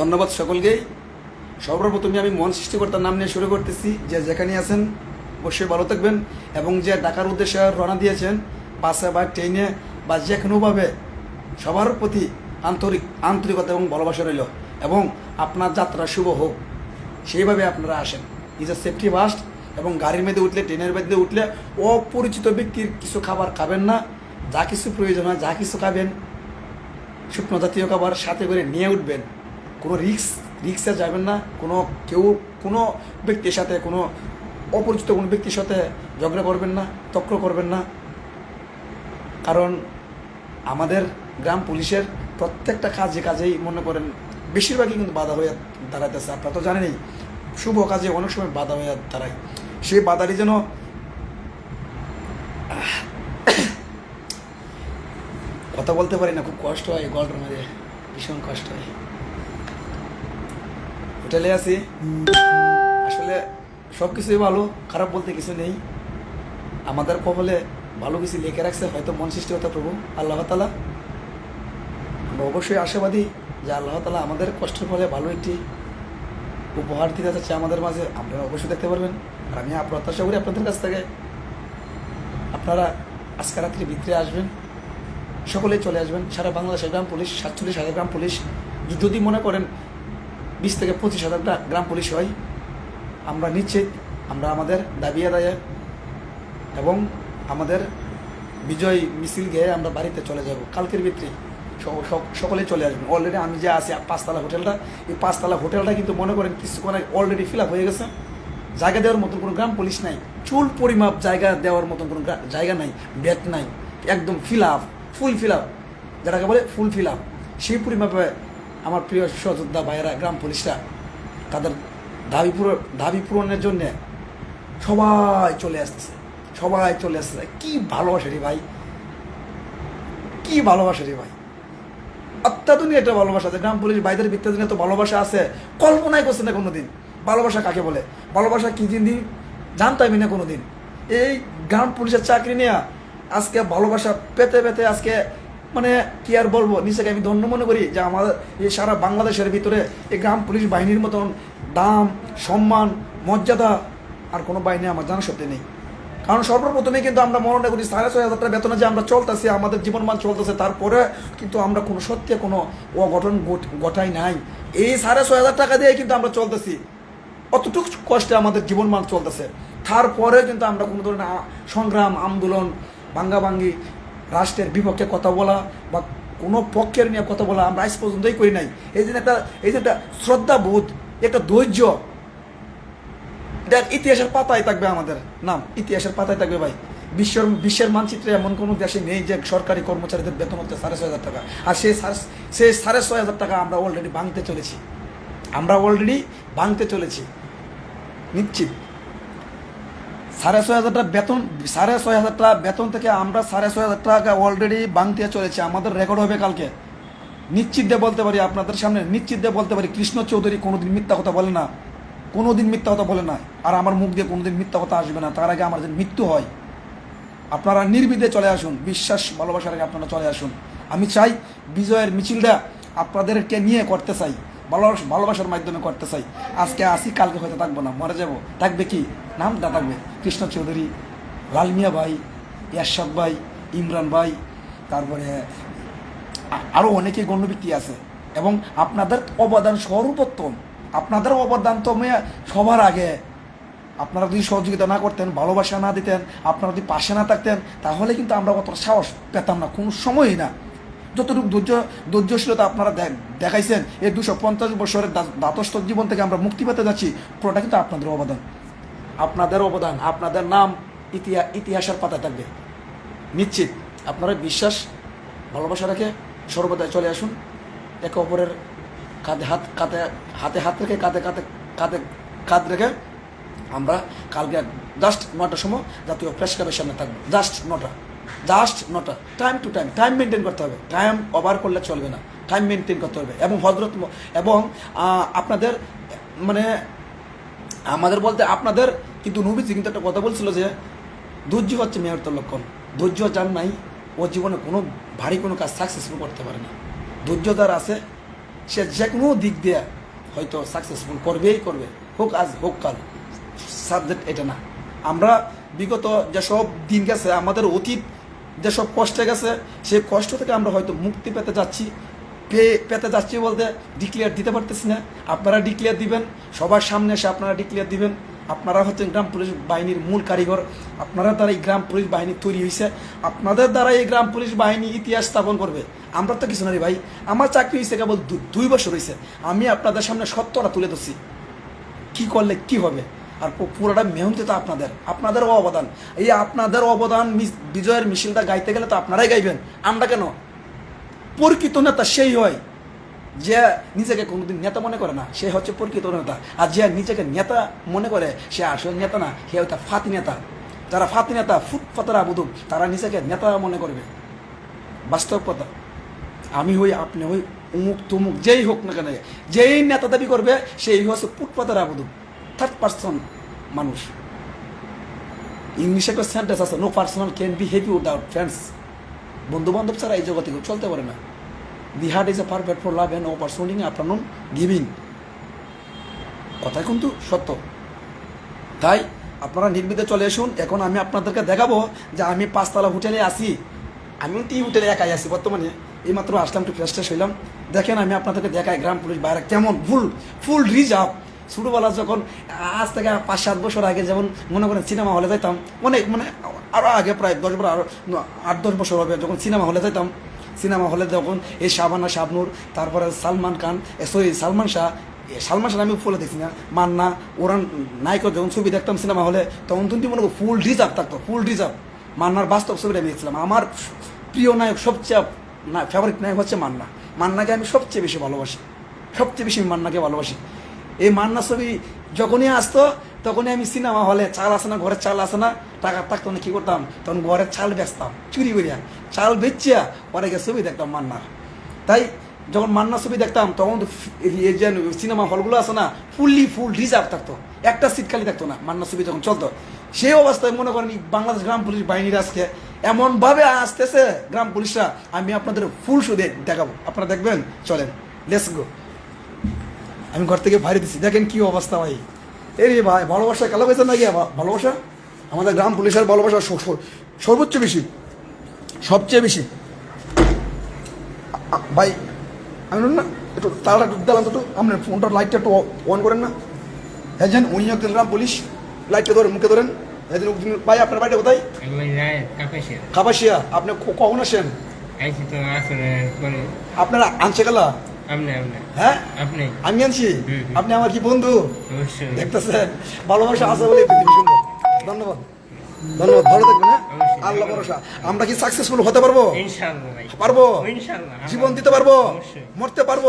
ধন্যবাদ সকলকেই সর্বপ্রথমে আমি মন সৃষ্টিকর্তার নাম নিয়ে শুরু করতেছি। যে যেখানে আছেন, অবশ্যই ভালো থাকবেন এবং যে ঢাকার উদ্দেশ্যে রওনা দিয়েছেন, বাসে বা ট্রেনে বা যে কোনোভাবে সবার প্রতি আন্তরিক, আন্তরিকতা এবং ভালোবাসা রইল এবং আপনার যাত্রা শুভ হোক। সেইভাবে আপনারা আসেন। ইজ আ সেফটি ফার্স্ট এবং গাড়ির মধ্যে উঠলে, ট্রেনের মধ্যে উঠলে অপরিচিত ব্যক্তির কিছু খাবার খাবেন না। যা কিছু প্রয়োজন হয়, যা কিছু খাবেন, শুকনো জাতীয় খাবার সাথে করে নিয়ে উঠবেন। কোনো রিক্স রিক্সে যাবেন না। কোনো কেউ, কোনো ব্যক্তির সাথে, কোনো অপরিচিত কোনো ব্যক্তির সাথে ঝগড়া করবেন না তক্র করবেন না। কারণ আমাদের গ্রাম পুলিশের প্রত্যেকটা কাজে কাজেই মনে করেন বেশিরভাগই কিন্তু বাধা হয়ে দাঁড়াইতেছে। আপনারা তো জানেনই, শুভ কাজে অনেক সময় বাধা হয়ে দাঁড়ায়। সেই বাধাটি যেন কথা বলতে পারি না, খুব কষ্ট হয় গল্পের মধ্যে ভীষণ কষ্ট হয়। হোটেলে আছি। আসলে সব কিছুই ভালো, খারাপ বলতে কিছু নেই। আমাদের কপালে ভালো কিছু লিখে রাখছে, হয়তো মন সৃষ্টি সৃষ্টিকর্তা প্রভু আল্লাহ তালা আমরা অবশ্যই আশাবাদী যে আল্লাহ তালা আমাদের কষ্টের ফলে ভালো একটি উপহার দিতে যাচ্ছে আমাদের মাঝে। আপনারা অবশ্যই দেখতে পারবেন। আর আমি প্রত্যাশা করি আপনাদের কাছ থেকে আপনারা আজকে রাত্রি ভিতরে আসবেন, সকলেই চলে আসবেন। সারা বাংলাদেশের গ্রাম পুলিশ, সাতচল্লিশ হাজার গ্রাম পুলিশ। যদি মনে করেন বিশ থেকে পঁচিশ হাজার গ্রাম পুলিশ হয়। আমরা নিশ্চিত, আমরা আমাদের দাবি আদায়ে এবং আমাদের বিজয় মিছিল গিয়ে আমরা বাড়িতে চলে যাব। কালকের স- সকলে চলে আসবেন অলরেডি আমি যে আছি পাঁচতলা হোটেলটা, এই পাঁচতলা হোটেলটা কিন্তু মনে করেন কিছু কিছুক্ষণ অলরেডি ফিল আপ হয়ে গেছে। জায়গা দেওয়ার মতন কোনো গ্রাম পুলিশ নাই। চুল পরিমাপ জায়গা দেওয়ার মতন কোনো জায়গা নাই বেড নাই। একদম fill up full fill up যেটাকে বলে ফুল ফিল আপ সেই পরিমাপে আমার প্রিয় সযোদ্ধা ভাইয়েরা, গ্রাম পুলিশরা, তাদের দাবি পূরণ দাবি পূরণের জন্যে সবাই চলে আসছে সবাই চলে আসছে কি ভালোবাসা রে ভাই। কি ভালোবাসা রে ভাই। অত্যাধুনিক একটা ভালোবাসা আছে। গ্রাম পুলিশ বাইদের ভিত্তিতে তো ভালোবাসা আছে, কল্পনাই করছে না কোনোদিন। ভালোবাসা কাকে বলে? ভালোবাসা কি দিন দিন জানতামই না কোনোদিন। এই গ্রাম পুলিশের চাকরি নিয়ে আজকে ভালোবাসা পেতে পেতে আজকে মানে কি আর বলব, নিজেকে আমি ধন্য মনে করি যে আমাদের এই সারা বাংলাদেশের ভিতরে এই গ্রাম পুলিশ বাহিনীর মতন দাম, সম্মান, মর্যাদা আর কোনো বাহিনী আমার জানা সত্যি নেই। কারণ সর্বপ্রথমে কিন্তু আমরা মনে করি, সাড়ে ছয় হাজার টাকা বেতনে যে আমরা চলতেছি, আমাদের জীবনমান চলতেছে, তারপরে কিন্তু আমরা কোনো সত্যি কোনো অঘটন ঘট- ঘটাই নাই। এই সাড়ে ছয় হাজার টাকা দিয়ে কিন্তু আমরা চলতেছি। অতটুকু কষ্টে আমাদের জীবনমান চলতেছে। তারপরে কিন্তু আমরা কোনো ধরনের সংগ্রাম, আন্দোলন, ভাঙ্গাভাঙ্গি রাষ্ট্রের বিপক্ষে কথা বলা বা কোনো পক্ষের নিয়ে কথা বলা আমরা আজ পর্যন্তই করি নাই। এই জন্য একটা এই যে একটা শ্রদ্ধাবোধ, একটা ধৈর্য দেখ ইতিহাসের পাতায় থাকবে আমাদের নাম, ইতিহাসের পাতায় থাকবে ভাই। বিশ্বের বিশ্বের মানচিত্রে এমন কোনো দেশে নেই যে সরকারি কর্মচারীদের বেতন হচ্ছে সাড়ে ছয় হাজার টাকা। আর সেই সেই সাড়ে ছয় হাজার টাকা আমরা অলরেডি ভাঙতে চলেছি। আমরা অলরেডি ভাঙতে চলেছি। নিশ্চিত। সাড়ে ছয় হাজার টাকা বেতন, সাড়ে ছয় হাজার টাকা বেতন থেকে আমরা সাড়ে ছয় হাজার টাকা অলরেডি ভাঙতে চলেছি। আমাদের রেকর্ড হবে কালকে। নিশ্চিত বলতে পারি আপনাদের সামনে নিশ্চিত বলতে পারি কৃষ্ণ চৌধুরী কোনোদিন মিথ্যা কথা বলে না। কোনোদিন মিথ্যা কথা বলে না। আর আমার মুখ দিয়ে কোনোদিন মিথ্যা কথা আসবে না। তার আগে আমার যে মৃত্যু হয়। আপনারা নির্বিধে চলে আসুন। বিশ্বাস ভালোবাসার আগে আপনারা চলে আসুন। আমি চাই বিজয়ের মিছিলটা আপনাদেরকে নিয়ে করতে চাই। ভালোবাসা, ভালোবাসার মাধ্যমে করতে চাই। আজকে আসি কালকে হয়তো থাকব না, মরে যাব। থাকবে কি? নামটা থাকবে। কৃষ্ণ চৌধুরী, লালমিয়া ভাই ইয়াশাদ ভাই, ইমরান ভাই, তারপরে আরও অনেকেই গণ্য ব্যক্তি আছে। এবং আপনাদের অবদান সর্বোত্তম। আপনাদের অবদান তো সবার আগে। আপনারা যদি সহযোগিতা না করতেন, ভালোবাসা না দিতেন, আপনারা যদি পাশে না থাকতেন, তাহলে কিন্তু আমরা অতটা সাহস পেতাম না। কোনো সময়ই না। যতটুকু ধৈর্য, ধৈর্যশীলতা আপনারা দেখাইছেন, এই দুশো পঞ্চাশ বছরের দাতস্থ জীবন থেকে আমরা মুক্তি পেতে যাচ্ছি, পুরোটা কিন্তু আপনাদের অবদান। আপনাদের অবদান, আপনাদের নাম ইতিহাস ইতিহাসের পাতায় থাকবে। নিশ্চিত আপনারা বিশ্বাস, ভালোবাসা রেখে সর্বদাই চলে আসুন। একে অপরের কাঁধে হাত কাঁধে, হাতে হাত রেখে, কাঁধে কাঁধে কাঁধে কাঁধ রেখে আমরা কালকে জাস্ট নটার সময় জাতীয় প্রেস ক্লাবের সামনে থাকব। জাস্ট নটা। জাস্ট নটা। Time to time time maintain করতে হবে। টাইম ওভার করলে চলবে না। টাইম মেনটেন করতে হবে। এবং হজরত এবং আপনাদের মানে আমাদের বলতে আপনাদের, কিন্তু নবীজি কিন্তু একটা কথা বলছিল যে, ধৈর্য হচ্ছে মেয়রতর লক্ষণ। ধৈর্য যার নাই, ও জীবনে কোনো ভারী কোনো কাজ সাকসেসফুল করতে পারে না। ধৈর্য যার আছে, সে যে কোনো দিক দিয়ে হয়তো সাকসেসফুল করবেই করবে। হোক আজ, হোক কাল। সাবজেক্ট এটা না। আমরা বিগত যেসব দিন গেছে, আমাদের অতীত যেসব কষ্টে গেছে, সেই কষ্ট থেকে আমরা হয়তো মুক্তি পেতে যাচ্ছি। পেয়ে পেতে যাচ্ছি বলতে ডিক্লেয়ার দিতে পারতেছি না। আপনারা ডিক্লেয়ার দিবেন, সবার সামনে এসে আপনারা ডিক্লেয়ার দিবেন। আপনারা হচ্ছেন গ্রাম পুলিশ বাহিনীর মূল কারিগর। আপনারা দ্বারা এই গ্রাম পুলিশ বাহিনী তৈরি হয়েছে আপনাদের দ্বারা এই গ্রাম পুলিশ বাহিনী ইতিহাস স্থাপন করবে। আমরা তো কিছু না রে ভাই। আমার চাকরি হয়েছে কেবল দুই বছর হয়েছে আমি আপনাদের সামনে সত্যটা তুলে ধরছি। কি করলে কি হবে? আর পুরোটা মেহনতি তো আপনাদের। আপনাদের অবদান। এই আপনাদের অবদান বিজয়ের মিছিলটা গাইতে গেলে তো আপনারাই গাইবেন। আমরা কেন? প্রকৃত নেতা সেই হয় যে নিজেকে কোনোদিন নেতা মনে করে না। সে হচ্ছে প্রকৃত নেতা। আর যে নিজেকে নেতা মনে করে, সে আসল নেতা না। সে হচ্ছে ফাতি নেতা। যারা ফাতি নেতা, ফুটপাতের আবুদুম তারা নিজেকে নেতা মনে করবে। বাস্তব কথা। আমি হই, আপনি হই উমুক তুমুক যেই হোক না কেন, যেই নেতা দাবি করবে, সেই হচ্ছে ফুটপাতের আবুদুম থার্ড পার্সন মানুষ। ইংলিশে একটা সেন্টেন্স আছে no personal can be happy without friends বন্ধু বান্ধব ছাড়া এই জগতে কেউ চলতে পারে না। The heart is a perfect for love and opportunity afternoon giving কথা কিন্তু সত্য। তাই আপনারা নির্বিধে চলে আসুন, এখন আমি আপনাদেরকে দেখাবো যে আমি পাঁচতলা হোটেলে আসি আমি এই হোটেলে একাই আছি বর্তমানে। এইমাত্র আসলাম, একটু ফ্রেশ ট্রেশ হইলাম। দেখেন, আমি আপনাদেরকে দেখাই, গ্রাম পুলিশ বাইরে কেমন ফুল ফুল রিজার্ভ। ছোটোবেলা যখন, আজ থেকে পাঁচ, সাত বছর আগে যেমন মনে করেন সিনেমা হলে যাইতাম, অনেক মানে আরও আগে প্রায় দশ বছর আরও আট, দশ বছর হবে যখন সিনেমা হলে যাইতাম সিনেমা হলে যখন এই শাবানা শাবনুর তারপরে সালমান খান সরি সালমান শাহ সালমান শাহ আমি ফুলে দেখছি না, মান্না ওরা নায়কের যখন ছবি দেখতাম সিনেমা হলে তখন তুমি মনে করো ফুল রিজার্ভ থাকতো ফুল রিজার্ভ মান্নার বাস্তব ছবিটা আমি দেখছিলাম। আমার প্রিয় নায়ক সবচেয়ে না ফেভারিট নায়ক হচ্ছে মান্না। মান্নাকে আমি সবচেয়ে বেশি ভালোবাসি। সবচেয়ে বেশি মান্নাকে ভালোবাসি। এই মান্না ছবি যখনই আসতো, তখনই আমি সিনেমা হলে চাল আসে না, ঘরের চাল আসে না, টাকা থাকতো না, কি করতাম? তখন ঘরের চাল বেচতাম, চুরি করিয়া। চাল বেচিয়া গিয়ে ছবি দেখতাম মান্নার। তাই যখন মান্না ছবি দেখতাম, তখন তো যে সিনেমা হলগুলো আছে না, ফুললি ফুল রিজার্ভ থাকতো, একটা সিট খালি থাকতো না মান্না ছবি যখন চলতো। সেই অবস্থায় মনে করেন বাংলাদেশ গ্রাম পুলিশ বাহিনীর আজকে এমনভাবে আসতেছে গ্রাম পুলিশরা, আমি আপনাদের ফুল শো দেখাবো। আপনারা দেখবেন, চলেন লেটস গো আমি ঘর থেকে বাইরে দিচ্ছি দেখেন কি অবস্থা ভাই। এই রে ভাই ভালোবাসা কালো গেছে নাকি? ভালোবাসা? আমাদের গ্রাম পুলিশের ভালোবাসা সর্বোচ্চ বেশি। সবচেয়ে বেশি। ভাই আমি না একটু তাড়া একটু দিলাম তো একটু আপনার ফোনটার লাইটটা একটু অন করেন না। হ্যাঁ যান উনি একজন গ্রাম পুলিশ। লাইটটা ধরেন মুখে ধরেন। হ্যাঁ ভাই আপনার বাড়িটা কোথায়? কাপাসিয়া। আপনি কখন আসেন? আপনারা আনছে গেলা? হ্যাঁ? আমি আনছি। আপনি আমার কি বন্ধু? দেখতেছেন? ভালোবাসা আছে বলে সুন্দর। ধন্যবাদ। ধন্যবাদ। ভালো থাকবেন হ্যাঁ? আল্লাহ ভরসা। আমরা কি সাকসেসফুল হতে পারব? পারব? জীবন দিতে পারব? মরতে পারব?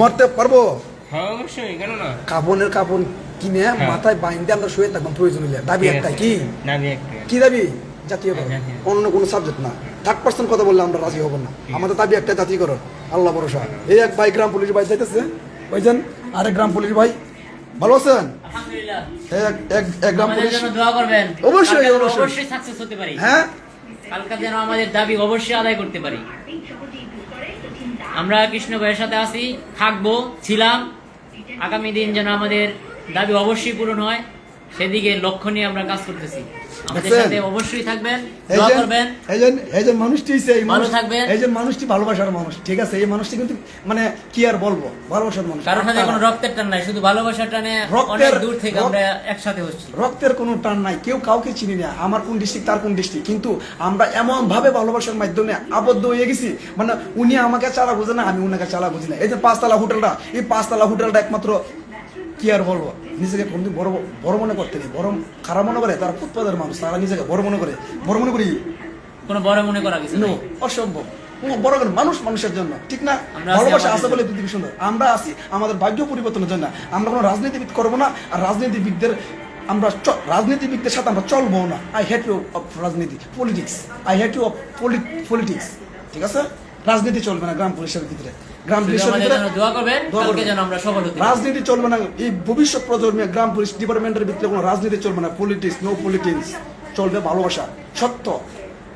মরতে পারব? হ্যাঁ কাপনের কাপন কিনে হ্যাঁ। মাথায় বাইন্দে আমরা শুয়ে থাকলাম প্রয়োজন হলে দাবি একটাই কি? কি দাবি? জাতীয়করণ অন্য কোনো সাবজেক্ট না। থার্ড পার্সন কথা বললে আমরা রাজি হব না। আমাদের দাবি একটা জাতীয়করণ আল্লাহ ভরসা। এই এক ভাই গ্রাম পুলিশ ভাই যাইতেছে। ওইজন আরেক গ্রাম পুলিশ ভাই। ভালো আছেন? আলহামদুলিল্লাহ। এই এক এক এক গ্রাম আমাদের পুলিশ। জন্য দোয়া করবেন। অবশ্যই, অবশ্যই। অবশ্যই সাকসেস হতে পারি। হ্যাঁ? কালকে যেন আমাদের দাবি অবশ্যই আদায় করতে পারি। আমরা কৃষ্ণ ভাইয়ের সাথে আছি থাকব ছিলাম। আগামী দিন যেন আমাদের দাবি অবশ্যই পূরণ হয়। সেদিকে লক্ষ্য নিয়ে আমরা কাজ করতেছি। আমাদের সাথে অবশ্যই থাকবেন দোয়া করবেন। এই যে মানুষটি হইছে, মানুষ থাকবেন। এই মানুষটি ভালোবাসার মানুষ ঠিক আছে? এই মানুষটি কিন্তু মানে কি আর বলব? ভালোবাসার মানুষ। কারোর সাথে কোনো রক্তের টান নাই শুধু ভালোবাসার টানে অনেক দূর থেকে আমরা একসাথে হচ্ছি। রক্তের কোনো টান নাই কেউ কাউকে চিনি না আমার কোন ডিস্ট্রিক্ট তার কোন ডিস্ট্রিক্ট কিন্তু আমরা এমন ভাবে ভালোবাসার মাধ্যমে আবদ্ধ হয়ে গেছি মানে উনি আমাকে চালা বুঝে না আমি উনাকে চালা বুঝি না। এই যে পাঁচতলা হোটেলটা এই পাঁচতলা হোটেলটা একমাত্র কি আর বলব? নিজেকে কোনদিন বড় বড় মনে করতে নেই বড় খারাপ মনে করে তারা ফুটপাতের মানুষ তারা নিজেকে বড় মনে করে। বড় মনে করি? কোনো বড় মনে করা কিছু নেই। অসম্ভব। বড় করে মানুষ মানুষের জন্য ঠিক না? ভালোবাসা আছে বলে পৃথিবী সুন্দর। আমরা আছি আমাদের ভাগ্য পরিবর্তনের জন্য। আমরা কোনো রাজনীতিবিদ করব না আর রাজনীতিবিদদের আমরা রাজনীতিবিদদের সাথে আমরা চলবো না। আই হেট ইউ অফ রাজনীতি politics I hate you of politics ঠিক আছে? রাজনীতি চলবে না গ্রাম পুলিশের ভিতরে। গ্রাম শুধু পুলিশের আমাদের ভিতরে জন্য দোয়া করবেন কালকে যেন আমরা সফল হতে রাজনীতি চলবে না এই ভবিষ্যৎ প্রজন্মে গ্রাম পুলিশ ডিপার্টমেন্টের ভিতরে কোনো রাজনীতি চলবে না। পলিটিক্স নো পলিটিক্স চলবে ভালোবাসা। সত্য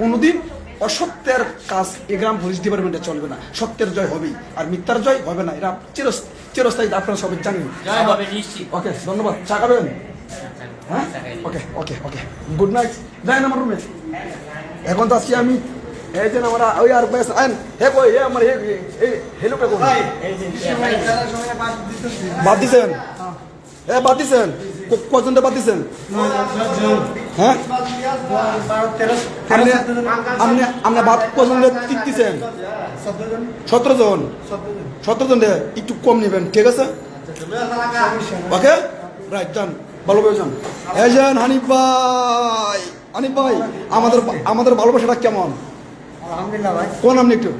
কোনোদিন অসত্যের কাজ এই গ্রাম পুলিশ ডিপার্টমেন্টে চলবে না। সত্যের জয় হবেই আর মিথ্যার জয় হবে না। এটা চির চিরস্থায়ী আপনারা সবাই জানেন। ওকে ধন্যবাদ। চা খাবেন? হ্যাঁ ওকে ওকে ওকে গুড নাইট যাই না আমার রুমে এখন তো আছি আমি এই যে আমরা ওই আর বেশ আইন হে কই হে আমার হে এই হেলোটা কোন বাদ দিছেন এ বাদ দিছেন কজনটা বাদ দিছেন হ্যাঁ আপনি আপনি বাদ কজন টিক দিছেন সতেরো জন সতেরো জন একটু কম নেবেন ঠিক আছে ওকে রাইট ডান ভালোভাবে যান এই যান হানিফ ভাই হানিফ ভাই আমাদের আমাদের ভালোবাসাটা কেমন আলহামদুলিল্লাহ ভাই। কোন আপনি একটু?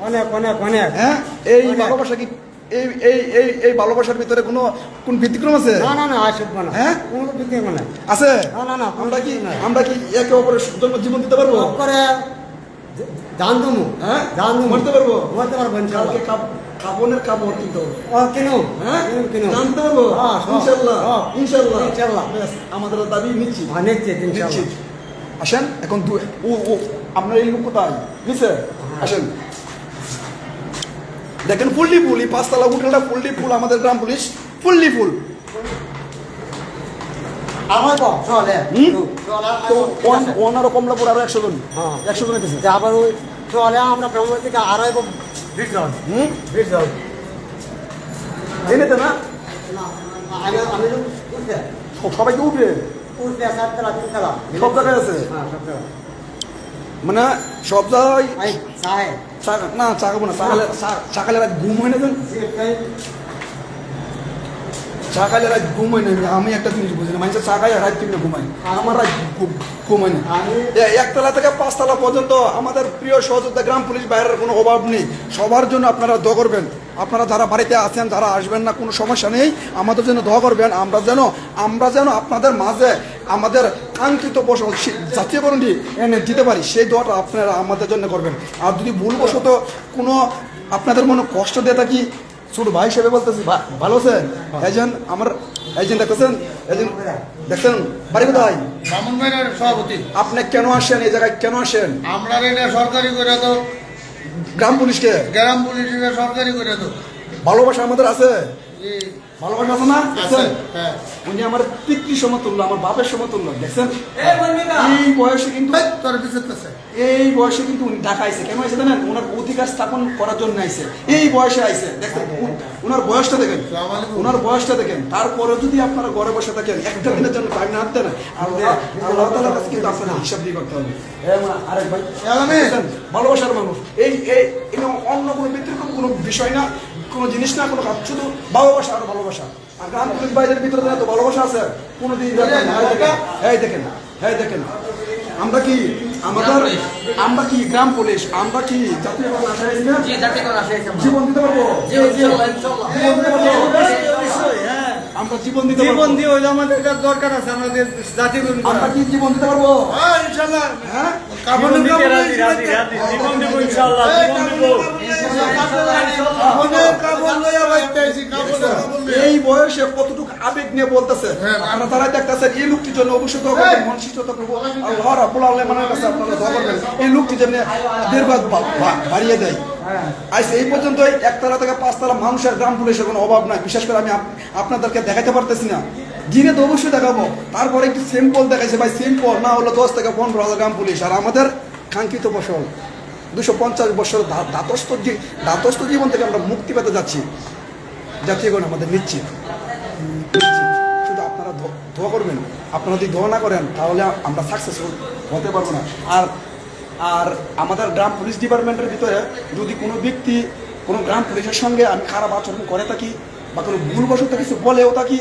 অনেক অনেক অনেক। হ্যাঁ? এই। ভালোবাসা কি এই এই এই এই ভালোবাসার ভিতরে কোনো কোন ব্যতিক্রম আছে? না না না আসব না। হ্যাঁ? কোনো বিদ্যে আছে? না, না, না, আমরা কি আমরা কি একে অপরের জন্য জীবন দিতে পারব? করে জান দুমু হ্যাঁ? জান দুমু মরতে পারব? মরতে পারব ইনশাআল্লাহ কাপ- কাপড়ের কাপড় কিনতে হবে। ও কিনো। হ্যাঁ? কিনো জানতে পারব? হ্যাঁ, হ্যাঁ। ইনশাল্লাহ। ইনশাল্লাহ। ব্যাস, আমাদের দাবি নিচ্ছি চেয়ে নিচ্ছি ইনশাআল্লাহ আসেন এখন দু ও ও আপনার এই লোক কোথায়? বুঝছে আসেন। দেখেন ফুললি ফুল এই পাঁচতলা হোটেলটা ফুললি ফুল আমাদের গ্রাম পুলিশ ফুললি ফুল। ওনারও কমলাপুর আরও একশো জন হ্যাঁ। একশো জন আবার ওই চলে আমরা থেকে আড়াই বিশ জন হুম? জন না, সবাইকে উঠবে সব জায়গায় আছে হ্যাঁ মানে সব জায়গায় না চা খাব না চা- রাত ঘুম হয় না যেন চা খাইলে রাত ঘুম হয় না আমি একটা জিনিস বুঝি না মানুষের চা খাই রাত কেমনে ঘুমাই আমার রাত ঘুম হয় না। একতলা থেকে পাঁচতলা পর্যন্ত আমাদের প্রিয় সহযোদ্ধা গ্রাম পুলিশ বাইরের কোনো অভাব নেই। সবার জন্য আপনারা দ করবেন। আপনারা যারা বাড়িতে আছেন যারা আসবেন না কোনো সমস্যা নেই। আমাদের জন্য দোয়া করবেন আমরা যেন আমরা যেন আপনাদের মাঝে আমাদের কাঙ্ক্ষিত ফসল জাতীয়করণটি এনে দিতে পারি সেই দোয়াটা আপনারা আমাদের জন্য করবেন। আর যদি ভুলবশত কোনো আপনাদের মনে কষ্ট দিয়ে থাকি ছোট ভাই হিসেবে বলতেছি ভালো আছেন? একজন আমার একজন দেখতেছেন একজন দেখছেন বাড়ি কোথায়? সভাপতি। আপনি কেন আসেন? এই জায়গায় কেন আসেন? আমরা সরকারি করে তো গ্রাম পুলিশকে? গ্রাম পুলিশের সরকারি করে তো ভালোবাসা আমাদের আছে? ভালোবাসা আছে না? দেখছেন? হ্যাঁ। উনি আমার পিতৃ সমতুল্য আমার বাপের সমতুল্য দেখছেন? এই বয়সে কিন্তু এই, বয়সে কিন্তু উনি ঢাকা আইছে। কেন আইছে জানেন? ওনার অধিকার স্থাপন করার জন্য আইছে। এই বয়সে দেখছেন? ওনার বয়সটা দেখেন। ওনার বয়সটা দেখেন। তারপরে যদি আপনারা ঘরে বসে থাকেন একটা দিনের জন্য টাইম না দেন। আল্লাহ আল্লাহ কাছে কিন্তু আপনাদের হিসাব দিয়ে করতে হবে। আরেক ভাই। ভালোবাসার মানুষ। এই এই এই অন্য কোনো ব্যতিক্রম কোনো বিষয় না। কোনো জিনিস না কোনো কাজ শুধু ভালোবাসা আর ভালোবাসা। আর গ্রাম পুলিশ বাইরের ভিতরে এত ভালোবাসা আছে কোনো দিন এই দেখেন এই দেখেন আমরা কি আমাদের আমরা কি গ্রাম পুলিশ? আমরা কি জাতীয় দিতে পারব? জীবন দিতে পারব? আমরা জীবন দিতে পারব। জীবন দিয়ে হইলে আমাদের দরকার আছে আমাদের জাতি আমরা কি জীবন দিতে পারব? হ্যাঁ ইনশাআল্লাহ হ্যাঁ? কাপড় জীবন দেবো ইনশাআল্লাহ জীবন দেবো। কাপড়ের কাপড় লইয়া এই বয়সে কতটুকু আবেগ নিয়ে বলতেছে? হ্যাঁ। আপনারা তারা দেখতেছেন এই লোকটির জন্য অবশ্যই মন শিষ্টতা করব। আল্লাহ রাব্বুল কাছে আপনারা এই লোকটি যেমনি বাড়িয়ে দেয় আজ এই পর্যন্ত একতলা থেকে পাঁচতলা মানুষের গ্রাম পুলিশের কোনো অভাব নাই। বিশেষ করে আমি আপ- আপনাদেরকে দেখাতে পারতেছি না। দিনে তো অবশ্যই দেখাবো। তারপরে একটু সিম্পল দেখাইছে ভাই সিম্পল না হলো দশ থেকে পনেরো হাজার গ্রাম পুলিশ। আর আমাদের কাঙ্ক্ষিত ফসল, দুশো পঞ্চাশ বছর দাতস্থ দাতস্থ জীবন থেকে আমরা মুক্তি পেতে যাচ্ছি। জাতীয়গণ আমাদের নিশ্চিত। শুধু আপনারা ধো- দোয়া করবেন। আপনারা যদি দোয়া না করেন, তাহলে আমরা সাকসেসফুল হতে পারব না। আর আর আমাদের গ্রাম পুলিশ ডিপার্টমেন্টের ভিতরে যদি কোনো ব্যক্তি কোনো গ্রাম পুলিশের সঙ্গে আমি খারাপ আচরণ করে থাকি বা কোনো ভুলবশত কিছু বলেও থাকি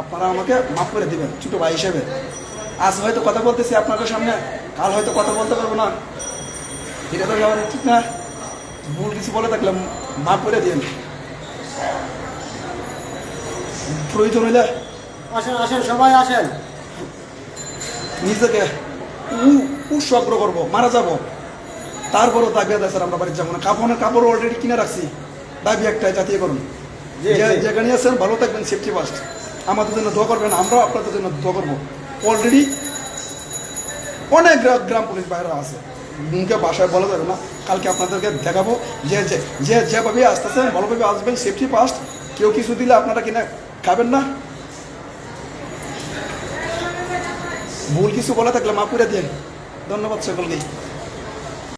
আপনারা আমাকে মাফ করে দেবেন ছোটো ভাই হিসেবে। আজ হয়তো কথা বলতেছি আপনাদের সামনে কাল হয়তো কথা বলতে পারব না। এটা তো যাওয়া ঠিক না। ভুল কিছু বলে থাকলে মাফ করে দিন প্রয়োজন হইলে আসেন আসেন সবাই আসেন। নিজেকে উ- উৎসর্গ করব মারা যাব। তারপরও দাবি আদায় স্যার আমরা বাড়িতে যাব না। কাপড়ের কাপড় অলরেডি কিনে রাখছি। দাবি একটাই জাতীয়করণ। জি, যে- জি। যেখানে আছেন ভালো থাকবেন সেফটি ফার্স্ট আমাদের জন্য দোয়া করবেন আমরাও আপনাদের জন্য দোয়া করব। অলরেডি অনেক গ্রা- গ্রাম পুলিশ বাইরে আছে। মুখে বাসায় বলা যাবে না। কালকে আপনাদেরকে দেখাবো। যে যে যে যেভাবে আসতেছেন ভালোভাবে আসবেন সেফটি ফার্স্ট কেউ কিছু দিলে আপনারা কিনা খাবেন না। ভুল কিছু বলে থাকলে মাফ করে দিন ধন্যবাদ সকলকে